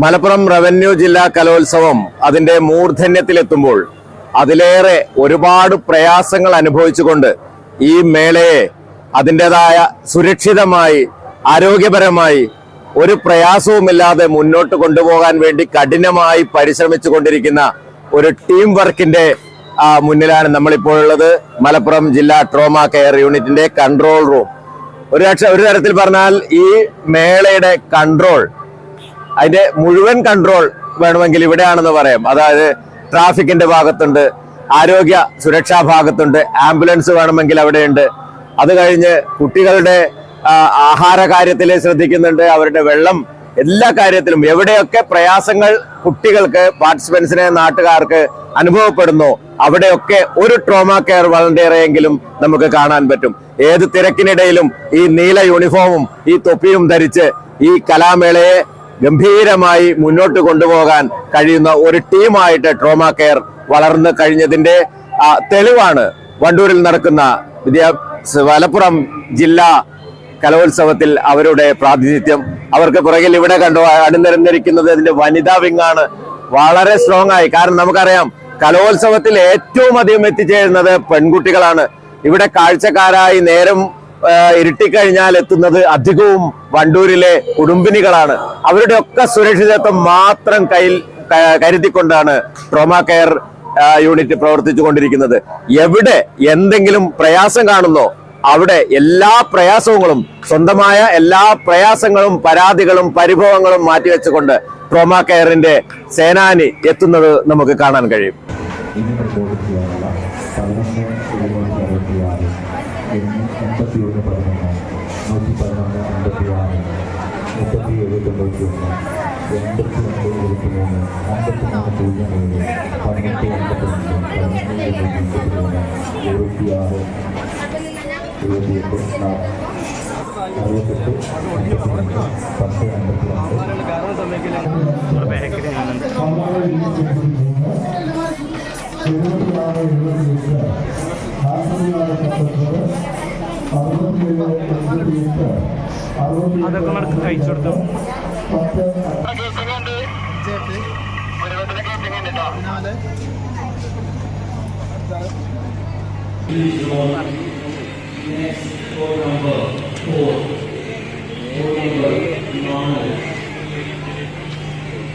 Malappuram revenue ജില്ലാ കലോത്സവം അതിന്റെ മൂർധന്യത്തിലെത്തുമ്പോൾ അതിലേറെ ഒരുപാട് പ്രയാസങ്ങൾ അനുഭവിച്ചുകൊണ്ട് ഈ മേളയെ അതിന്റെതായ സുരക്ഷിതമായി ആരോഗ്യപരമായി ഒരു പ്രയാസവുമില്ലാതെ മുന്നോട്ട് കൊണ്ടുപോകാൻ വേണ്ടി കഠിനമായി പരിശ്രമിച്ചു കൊണ്ടിരിക്കുന്ന ഒരു ടീം വർക്കിന്റെ മുന്നിലാണ് നമ്മളിപ്പോൾ ഉള്ളത്. മലപ്പുറം ജില്ലാ ട്രോമ കെയർ യൂണിറ്റിന്റെ കൺട്രോൾ റൂം. ഒരു പക്ഷെ ഒരു തരത്തിൽ പറഞ്ഞാൽ ഈ മേളയുടെ കൺട്രോൾ അതിന്റെ മുഴുവൻ കൺട്രോൾ വേണമെങ്കിൽ ഇവിടെയാണെന്ന് പറയാം. അതായത് ട്രാഫിക്കിന്റെ ഭാഗത്തുണ്ട് ആരോഗ്യ സുരക്ഷാ ഭാഗത്തുണ്ട് ആംബുലൻസ് വേണമെങ്കിൽ അവിടെയുണ്ട്. അത് കഴിഞ്ഞ് കുട്ടികളുടെ ആഹാര കാര്യത്തിൽ ശ്രദ്ധിക്കുന്നുണ്ട് അവരുടെ വെള്ളം എല്ലാ കാര്യത്തിലും. എവിടെയൊക്കെ പ്രയാസങ്ങൾ കുട്ടികൾക്ക് പാർട്ടിസിപ്പൻസിനെ നാട്ടുകാർക്ക് അനുഭവപ്പെടുന്നു അവിടെയൊക്കെ ഒരു ട്രോമ കെയർ വളണ്ടിയറെങ്കിലും നമുക്ക് കാണാൻ പറ്റും. ഏത് തിരക്കിനിടയിലും ഈ നീല യൂണിഫോമും ഈ തൊപ്പിയും ധരിച്ച് ഈ കലാമേളയെ ഗംഭീരമായി മുന്നോട്ട് കൊണ്ടുപോകാൻ കഴിയുന്ന ഒരു ടീമായിട്ട് ട്രോമ കെയർ വളർന്നു കഴിഞ്ഞതിന്റെ തെളിവാണ് വണ്ടൂരിൽ നടക്കുന്ന വിദ്യാഭ്യാസ മലപ്പുറം ജില്ലാ കലോത്സവത്തിൽ അവരുടെ പ്രാതിനിധ്യം. അവർക്ക് പുറകിൽ ഇവിടെ കണ്ടു അണിനിരന്നിരിക്കുന്നത് അതിന്റെ വനിതാ വിങ്ങാണ്. വളരെ സ്ട്രോങ് ആയി. കാരണം നമുക്കറിയാം കലോത്സവത്തിൽ ഏറ്റവും അധികം എത്തിച്ചേരുന്നത് പെൺകുട്ടികളാണ്. ഇവിടെ കാഴ്ചക്കാരായി നേരം ഇരുട്ടിക്കഴിഞ്ഞാൽ എത്തുന്നത് അധികവും വണ്ടൂരിലെ കുടുംബിനികളാണ് അവരുടെ ഒക്കെ സുരക്ഷിതത്വം മാത്രം കയ്യിൽ കരുതിക്കൊണ്ടാണ് ട്രോമ കെയർ യൂണിറ്റ് പ്രവർത്തിച്ചു കൊണ്ടിരിക്കുന്നത് എവിടെ എന്തെങ്കിലും പ്രയാസം കാണുന്നോ അവിടെ എല്ലാ പ്രയാസങ്ങളും സ്വന്തമായ എല്ലാ പ്രയാസങ്ങളും പരാതികളും പരിഭവങ്ങളും മാറ്റിവെച്ചുകൊണ്ട് ട്രോമ കെയറിന്റെ സേനാനി എത്തുന്നത് നമുക്ക് കാണാൻ കഴിയും. ഇനി റിപ്പോർട്ട് ചെയ്യാനുള്ള പതിനൊന്ന് ഇരുന്നൂറ്റി അറുപത്തി ആറ് എൺപത്തി ഒന്ന് പതിനൊന്ന് നൂറ്റി പതിനൊന്ന് അമ്പത്തി ആറ് മുപ്പത്തി എഴുപത്തൊമ്പത്തി ഒന്ന് എൺപത്തി രണ്ട് ഇരുപത്തി മൂന്ന് അമ്പത്തി മൂന്ന് പൂജ്യം ഏഴ് പതിനെട്ട് എൺപത്തി രണ്ട് പതിനൊന്ന് മുപ്പത്തി മൂന്ന് എഴുപത്തി ആറ് എഴുപത്തിയെട്ട് இருபத்தி நாலு இருபத்தி எட்டு ஆசிரியர் அறுபத்தி ஏழு எண்பத்தி எட்டு அறுபத்தி ஏழு பத்து Next phone number four. Phone number nine.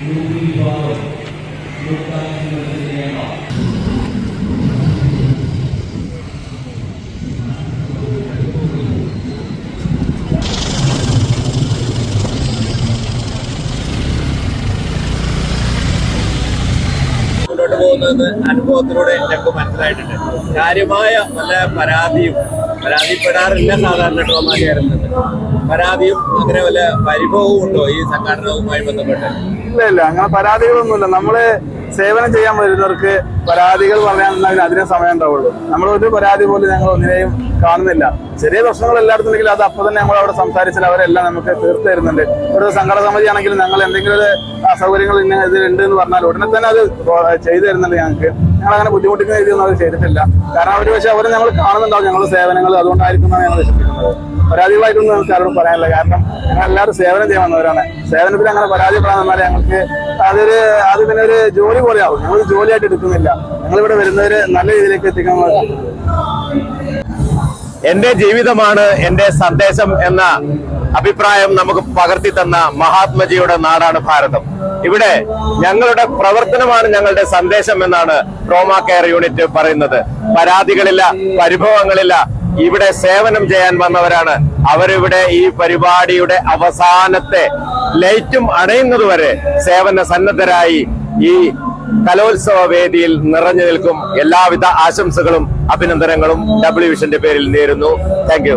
UB power. പോകുന്നതെന്ന് അനുഭവത്തിലൂടെ ഞങ്ങൾക്ക് മനസ്സിലായിട്ടുണ്ട്. കാര്യമായ വല്ല പരാതിയും പരാതിപ്പെടാറില്ല സാധാരണ ട്രോമ കെയറുന്നത് പരാതിയും അങ്ങനെ വല്ല പരിഭവവും ഉണ്ടോ ഈ സംഘടനവുമായി ബന്ധപ്പെട്ട്? ഇല്ല ഇല്ല അങ്ങനെ പരാതികളൊന്നുമില്ല. നമ്മൾ സേവനം ചെയ്യാൻ വരുന്നവർക്ക് പരാതികൾ പറയാൻ അതിനെ സമയം ഉണ്ടാവുള്ളൂ. നമ്മൾ ഒരു പരാതി പോലും ഞങ്ങൾ ഒന്നിനെയും കാണുന്നില്ല. ചെറിയ പ്രശ്നങ്ങൾ എല്ലായിടത്തും ഉണ്ടെങ്കിൽ അത് അപ്പൊ തന്നെ നമ്മൾ അവിടെ സംസാരിച്ചാൽ അവരെല്ലാം നമുക്ക് തീർത്ത് തരുന്നുണ്ട്. ഒരു സംഘടന സമിതി ആണെങ്കിലും ഞങ്ങൾ എന്തെങ്കിലും അസൗകര്യങ്ങൾ ഇന്ന ഇതിലുണ്ട് എന്ന് പറഞ്ഞാൽ ഉടനെ തന്നെ അത് ചെയ്തു തരുന്നുണ്ട് ഞങ്ങൾക്ക്. ഞങ്ങൾ അങ്ങനെ ബുദ്ധിമുട്ടിക്കുന്ന രീതിയൊന്നും അവർ ചെയ്തിട്ടില്ല. കാരണം അവർ പക്ഷേ അവർ ഞങ്ങൾ കാണുന്നുണ്ടാവും ഞങ്ങളുടെ സേവനങ്ങൾ അതുകൊണ്ടായിരിക്കും ഞങ്ങൾ വിശ്വസിക്കുന്നത്. പരാതികളായിട്ടൊന്നും ഞങ്ങൾക്ക് ആരോടും പറയാനില്ല. കാരണം ഞങ്ങൾ എല്ലാവരും സേവനം ചെയ്യാൻ വന്നവരാണ്. സേവനത്തിൽ അങ്ങനെ പരാതിപ്പെടാൻ വന്നാൽ ഞങ്ങൾക്ക് അതൊരു അത് പിന്നെ ഒരു ജോലി പോലെയാവും. ഞങ്ങൾ ജോലിയായിട്ട് എടുക്കുന്നില്ല. ഞങ്ങളിവിടെ വരുന്നവര് നല്ല രീതിയിലേക്ക് എത്തിക്കാൻ എന്റെ ജീവിതമാണ് എന്റെ സന്ദേശം എന്ന അഭിപ്രായം നമുക്ക് പകർത്തി തന്ന മഹാത്മജിയുടെ നാടാണ് ഭാരതം. ഇവിടെ ഞങ്ങളുടെ പ്രവർത്തനമാണ് ഞങ്ങളുടെ സന്ദേശം എന്നാണ് ട്രോമ കെയർ യൂണിറ്റ് പറയുന്നത്. പരാതികളില്ല പരിഭവങ്ങളില്ല. ഇവിടെ സേവനം ചെയ്യാൻ വന്നവരാണ്. അവരിവിടെ ഈ പരിപാടിയുടെ അവസാനത്തെ ലൈറ്റും അണയുന്നതുവരെ സേവന സന്നദ്ധരായി ഈ കലോത്സവ വേദിയിൽ നിറഞ്ഞു നിൽക്കും. എല്ലാവിധ ആശംസകളും അഭിനന്ദനങ്ങളും ഡബ്ല്യു വിഷന്റെ പേരിൽ നേരുന്നു. താങ്ക്